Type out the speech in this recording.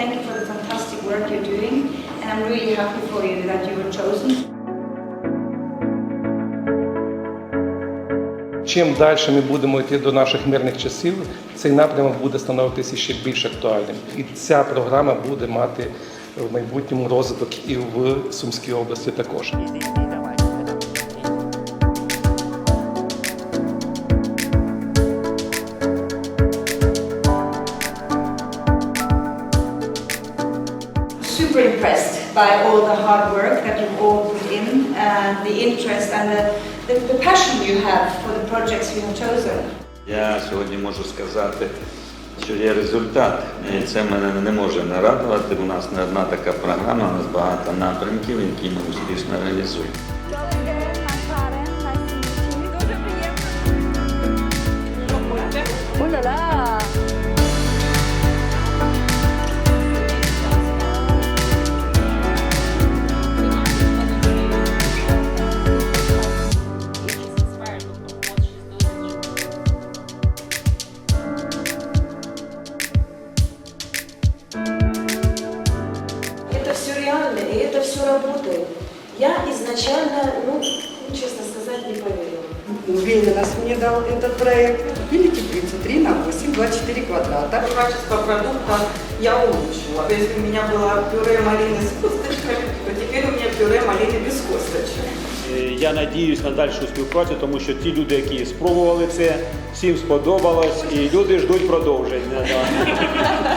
thank you for the fantastic work you're doing, and I'm really happy for you that you were chosen. Чим далі ми будемо йти до наших мирних часів, цей напрямок буде становитися ще більш актуальним. І ця програма буде мати в майбутньому розвиток і в Сумській області також. Super impressed by all the hard work that you've all put in, and the interest and the, the, the passion you have for the projects you have chosen. Я сьогодні можу сказати, що є результат, і це мене не може не радувати. У нас не одна така програма, у нас багато напрямків, які ми успішно реалізуємо. все реально, и это все работает. Я изначально, ну, честно сказать, не поверила. Ленин нас мне дал этот проект. Видите, 33 на 8, 24 квадрата. Качество продукта я улучшила. То есть у меня было пюре малины с косточками, то теперь у меня пюре малины без косточек. Е, Я надіюсь на дальшу співпрацю, тому що ті люди, які спробували це, всім сподобалось, і люди ждуть продовження. да.